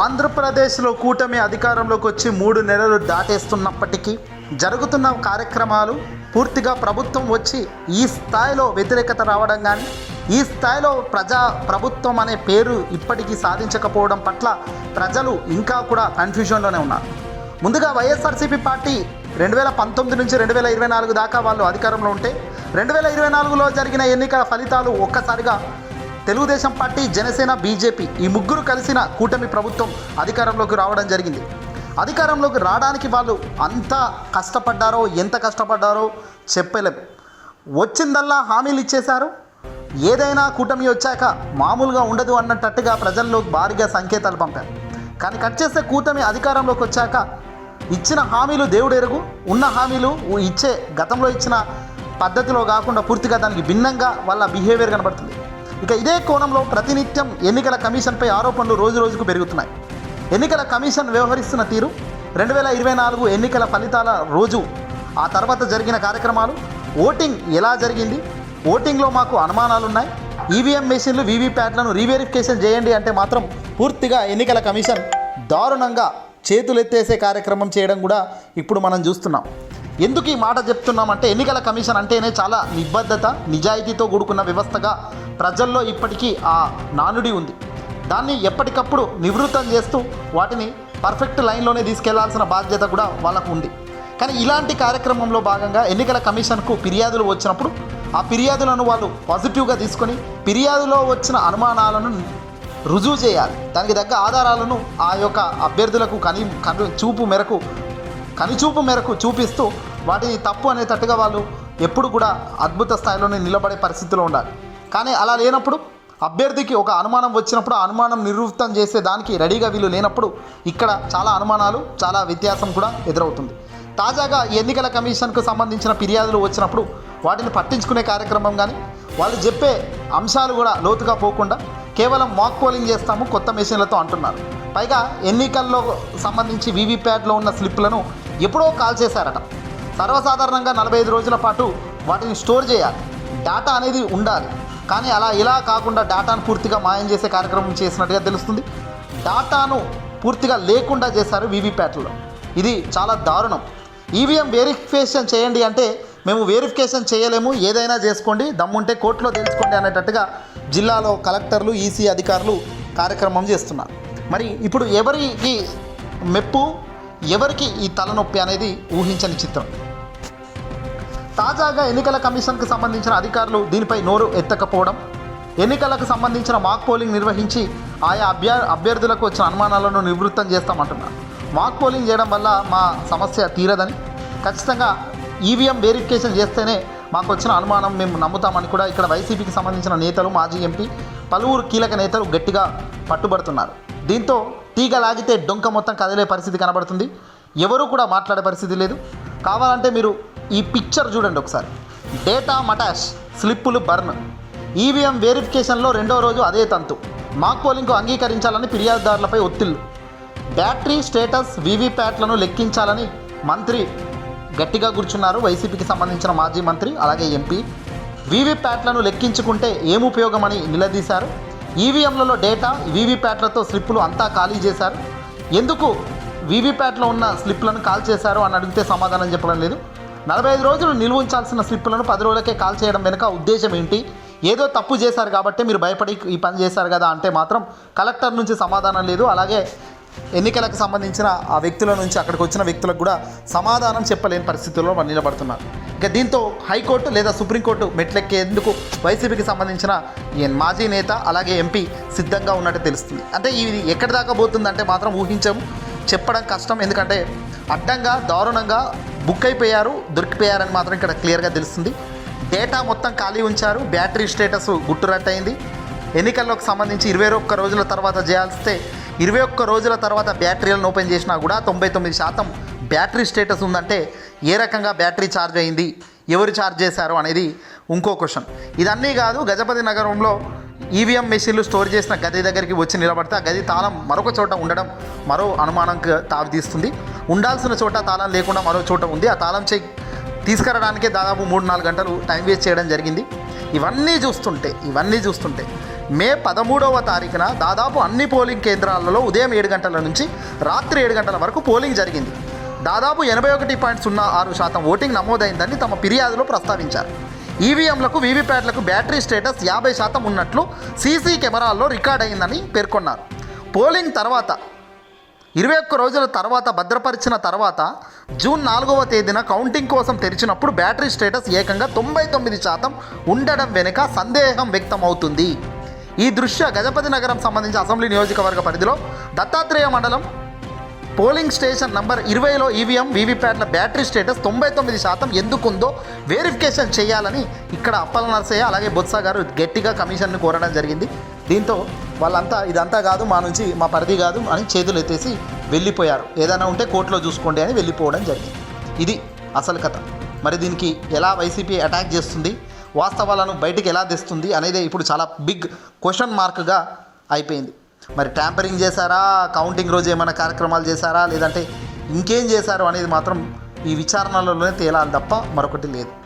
ఆంధ్రప్రదేశ్లో కూటమి అధికారంలోకి వచ్చి మూడు నెలలు దాటేస్తున్నప్పటికీ జరుగుతున్న కార్యక్రమాలు పూర్తిగా ప్రభుత్వం వచ్చి ఈ స్థాయిలో వ్యతిరేకత రావడం కానీ ఈ స్థాయిలో ప్రజా ప్రభుత్వం అనే పేరు ఇప్పటికీ సాధించకపోవడం పట్ల ప్రజలు ఇంకా కూడా కన్ఫ్యూజన్లోనే ఉన్నారు. ముందుగా వైఎస్ఆర్సీపీ పార్టీ రెండు వేల పంతొమ్మిది నుంచి రెండు వేల ఇరవై నాలుగు దాకా వాళ్ళు అధికారంలో ఉంటే రెండు వేల ఇరవై నాలుగులో జరిగిన ఎన్నికల ఫలితాలు ఒక్కసారిగా తెలుగుదేశం పార్టీ జనసేన బీజేపీ ఈ ముగ్గురు కలిసిన కూటమి ప్రభుత్వం అధికారంలోకి రావడం జరిగింది. అధికారంలోకి రావడానికి వాళ్ళు అంత కష్టపడ్డారో ఎంత కష్టపడ్డారో చెప్పలేం. వచ్చిందల్లా హామీలు ఇచ్చేశారు. ఏదైనా కూటమి వచ్చాక మామూలుగా ఉండదు అన్నట్టుగా ప్రజల్లో భారీగా సంకేతాలు పంపారు. కానీ కట్ చేస్తే కూటమి అధికారంలోకి వచ్చాక ఇచ్చిన హామీలు దేవుడు ఎరుగు ఉన్న హామీలు ఇచ్చే గతంలో ఇచ్చిన పద్ధతిలో కాకుండా పూర్తిగా దానికి భిన్నంగా వాళ్ళ బిహేవియర్ కనబడుతుంది. ఇక ఇదే కోణంలో ప్రతినిత్యం ఎన్నికల కమిషన్పై ఆరోపణలు రోజు రోజుకు పెరుగుతున్నాయి. ఎన్నికల కమిషన్ వ్యవహరిస్తున్న తీరు రెండు వేల ఇరవై నాలుగు ఎన్నికల ఫలితాల రోజు ఆ తర్వాత జరిగిన కార్యక్రమాలు ఓటింగ్ ఎలా జరిగింది ఓటింగ్లో మాకు అనుమానాలు ఉన్నాయి ఈవీఎం మెషిన్లు వీవీప్యాట్లను రీవెరిఫికేషన్ చేయండి అంటే మాత్రం పూర్తిగా ఎన్నికల కమిషన్ దారుణంగా చేతులెత్తేసే కార్యక్రమం చేయడం కూడా ఇప్పుడు మనం చూస్తున్నాం. ఎందుకు ఈ మాట చెప్తున్నామంటే ఎన్నికల కమిషన్ అంటేనే చాలా నిబద్ధత నిజాయితీతో కూడుకున్న వ్యవస్థగా ప్రజల్లో ఇప్పటికీ ఆ నానుడి ఉంది. దాన్ని ఎప్పటికప్పుడు నివృత్తం చేస్తూ వాటిని పర్ఫెక్ట్ లైన్లోనే తీసుకెళ్ళాల్సిన బాధ్యత కూడా వాళ్ళకు ఉంది. కానీ ఇలాంటి కార్యక్రమంలో భాగంగా ఎన్నికల కమిషన్కు ఫిర్యాదులు వచ్చినప్పుడు ఆ ఫిర్యాదులను వాళ్ళు పాజిటివ్గా తీసుకొని ఫిర్యాదులో వచ్చిన అనుమానాలను రుజువు చేయాలి. దానికి తగ్గ ఆధారాలను ఆ యొక్క అభ్యర్థులకు కని కను చూపు మేరకు కనిచూపు మేరకు చూపిస్తూ వాటిని తప్పు అనేటట్టుగా వాళ్ళు ఎప్పుడు కూడా అద్భుత స్థాయిలోనే నిలబడే పరిస్థితిలో ఉండాలి. కానీ అలా లేనప్పుడు అభ్యర్థికి ఒక అనుమానం వచ్చినప్పుడు ఆ అనుమానం నివృత్తం చేసే దానికి రెడీగా వీళ్ళు లేనప్పుడు ఇక్కడ చాలా అనుమానాలు చాలా వ్యత్యాసం కూడా ఎదురవుతుంది. తాజాగా ఎన్నికల కమిషన్కు సంబంధించిన ఫిర్యాదులు వచ్చినప్పుడు వాటిని పట్టించుకునే కార్యక్రమం కానీ వాళ్ళు చెప్పే అంశాలు కూడా లోతుగా పోకుండా కేవలం మాక్ పోలింగ్ చేస్తాము కొత్త మెషిన్లతో అంటున్నారు. పైగా ఎన్నికల్లో సంబంధించి వీవీప్యాట్లో ఉన్న స్లిప్లను ఎప్పుడో కాల్ చేశారట. సర్వసాధారణంగా నలభై ఐదు రోజుల పాటు వాటిని స్టోర్ చేయాలి. డేటా అనేది ఉండాలి. కానీ అలా ఇలా కాకుండా డేటాను పూర్తిగా మాయం చేసే కార్యక్రమం చేసినట్టుగా తెలుస్తుంది. డాటాను పూర్తిగా లేకుండా చేశారు వీవీప్యాట్లో. ఇది చాలా దారుణం. ఈవీఎం వెరిఫికేషన్ చేయండి అంటే మేము వెరిఫికేషన్ చేయలేము ఏదైనా చేసుకోండి దమ్ముంటే కోర్టులో తెలుసుకోండి అనేటట్టుగా జిల్లాలో కలెక్టర్లు ఈసీ అధికారులు కార్యక్రమం చేస్తున్నారు. మరి ఇప్పుడు ఎవరికి మెప్పు ఎవరికి ఈ తలనొప్పి అనేది ఊహించని చిత్రం. తాజాగా ఎన్నికల కమిషన్కు సంబంధించిన అధికారులు దీనిపై నోరు ఎత్తకపోవడం ఎన్నికలకు సంబంధించిన మాక్ పోలింగ్ నిర్వహించి ఆయా అభ్య అభ్యర్థులకు వచ్చిన అనుమానాలను నివృత్తం చేస్తామంటున్నారు. మాక్ పోలింగ్ చేయడం వల్ల మా సమస్య తీరదని ఖచ్చితంగా ఈవీఎం వెరిఫికేషన్ చేస్తేనే మాకు వచ్చిన అనుమానం మేము నమ్ముతామని కూడా ఇక్కడ వైసీపీకి సంబంధించిన నేతలు మాజీ ఎంపీ పలువురు కీలక నేతలు గట్టిగా పట్టుబడుతున్నారు. దీంతో తీగ లాగితే డొంక మొత్తం కదిలే పరిస్థితి కనబడుతుంది. ఎవరూ కూడా మాట్లాడే పరిస్థితి లేదు. కావాలంటే మీరు ఈ పిక్చర్ చూడండి ఒకసారి. డేటా మటాష్ స్లిప్పులు బర్న్. ఈవీఎం వెరిఫికేషన్లో రెండో రోజు అదే తంతు. మాక్ పోలింగ్కు అంగీకరించాలని ఫిర్యాదుదారులపై ఒత్తిళ్ళు. బ్యాటరీ స్టేటస్ వీవీప్యాట్లను లెక్కించాలని మంత్రి గట్టిగా కూర్చున్నారు. వైసీపీకి సంబంధించిన మాజీ మంత్రి అలాగే ఎంపీ. వీవీప్యాట్లను లెక్కించుకుంటే ఏం ఉపయోగమని నిలదీశారు. ఈవీఎంలలో డేటా వీవీప్యాట్లతో స్లిప్పులు అంతా ఖాళీ చేశారు. ఎందుకు వీవీప్యాట్లో ఉన్న స్లిప్లను కాల్ చేశారు అని అడిగితే సమాధానం చెప్పడం లేదు. నలభై ఐదు రోజులు నిల్వ ఉంచాల్సిన స్లిప్పులను పది రోజులకే కాల్ చేయడం వెనుక ఉద్దేశం ఏంటి? ఏదో తప్పు చేశారు కాబట్టి మీరు భయపడి ఈ పని చేశారు కదా అంటే మాత్రం కలెక్టర్ నుంచి సమాధానం లేదు. అలాగే ఎన్నికలకు సంబంధించిన ఆ వ్యక్తుల నుంచి అక్కడికి వచ్చిన వ్యక్తులకు కూడా సమాధానం చెప్పలేని పరిస్థితుల్లో వారు నిలబడుతున్నారు. ఇక దీంతో హైకోర్టు లేదా సుప్రీంకోర్టు మెట్లెక్కేందుకు వైసీపీకి సంబంధించిన మాజీ నేత అలాగే ఎంపీ సిద్ధంగా ఉన్నట్టు తెలుస్తుంది. అంటే ఇది ఎక్కడి దాకా పోతుందంటే మాత్రం ఊహించము చెప్పడం కష్టం. ఎందుకంటే అడ్డంగా దారుణంగా బుక్ అయిపోయారు దొరికిపోయారని మాత్రం ఇక్కడ క్లియర్గా తెలుస్తుంది. డేటా మొత్తం ఖాళీ ఉంచారు బ్యాటరీ స్టేటస్ గుట్టురట్టయింది ఎన్నికల్లోకి సంబంధించి ఇరవై ఒక్క రోజుల తర్వాత చేయాల్స్తే ఇరవై ఒక్క రోజుల తర్వాత బ్యాటరీలను ఓపెన్ చేసినా కూడా తొంభై తొమ్మిది శాతం బ్యాటరీ స్టేటస్ ఉందంటే ఏ రకంగా బ్యాటరీ ఛార్జ్ అయింది ఎవరు ఛార్జ్ చేశారు అనేది ఇంకో క్వశ్చన్. ఇదన్నీ కాదు గజపతి నగరంలో ఈవీఎం మెషిన్లు స్టోర్ చేసిన గది దగ్గరికి వచ్చి నిలబడితే ఆ గది తాళం మరొక చోట ఉండడం మరో అనుమానంకి తావితీస్తుంది ఉండాల్సిన చోట తాళం లేకుండా మరో చోట ఉంది. ఆ తాళం చెక్ తీసుకురావడానికే దాదాపు మూడు నాలుగు గంటలు టైం వేస్ట్ చేయడం జరిగింది. ఇవన్నీ చూస్తుంటే ఇవన్నీ చూస్తుంటే మే పదమూడవ తారీఖున దాదాపు అన్ని పోలింగ్ కేంద్రాలలో ఉదయం ఏడు గంటల నుంచి రాత్రి ఏడు గంటల వరకు పోలింగ్ జరిగింది. దాదాపు ఎనభై ఒకటి పాయింట్ సున్నా ఆరు శాతం ఓటింగ్ నమోదైందని తమ ఫిర్యాదులో ప్రస్తావించారు. ఈవీఎంలకు వీవీప్యాట్లకు బ్యాటరీ స్టేటస్ యాభై శాతం ఉన్నట్లు సీసీ కెమెరాల్లో రికార్డ్ అయిందని పేర్కొన్నారు. పోలింగ్ తర్వాత ఇరవై ఒక్క రోజుల తర్వాత భద్రపరిచిన తర్వాత జూన్ నాలుగవ తేదీన కౌంటింగ్ కోసం తెరిచినప్పుడు బ్యాటరీ స్టేటస్ ఏకంగా తొంభై తొమ్మిది శాతం ఉండడం వెనుక సందేహం వ్యక్తమవుతుంది. ఈ దృశ్య గజపతి నగరం సంబంధించి అసెంబ్లీ నియోజకవర్గ పరిధిలో దత్తాత్రేయ మండలం పోలింగ్ స్టేషన్ నంబర్ ఇరవైలో ఈవీఎం వీవీప్యాట్ల బ్యాటరీ స్టేటస్ తొంభై తొమ్మిది శాతం ఎందుకుందో వెరిఫికేషన్ చేయాలని ఇక్కడ అప్పల నరసయ్య అలాగే బొత్స గారు గట్టిగా కమిషన్ను కోరడం జరిగింది. దీంతో వాళ్ళంతా ఇదంతా కాదు మా నుంచి మా పరిధి కాదు అని చేతులు ఎత్తేసి వెళ్ళిపోయారు. ఏదైనా ఉంటే కోర్టులో చూసుకోండి అని వెళ్ళిపోవడం జరిగింది. ఇది అసలు కథ. మరి దీనికి ఎలా వైసీపీ అటాక్ చేస్తుంది? వాస్తవాలను బయటికి ఎలా తెస్తుంది? అనేది ఇప్పుడు చాలా బిగ్ క్వశ్చన్ మార్క్గా అయిపోయింది. మరి ట్యాంపరింగ్ చేశారా? కౌంటింగ్ రోజు ఏమైనా కార్యక్రమాలు చేశారా? లేదంటే ఇంకేం చేశారు అనేది మాత్రం ఈ విచారణలోనే తేలాలి తప్ప మరొకటి లేదు.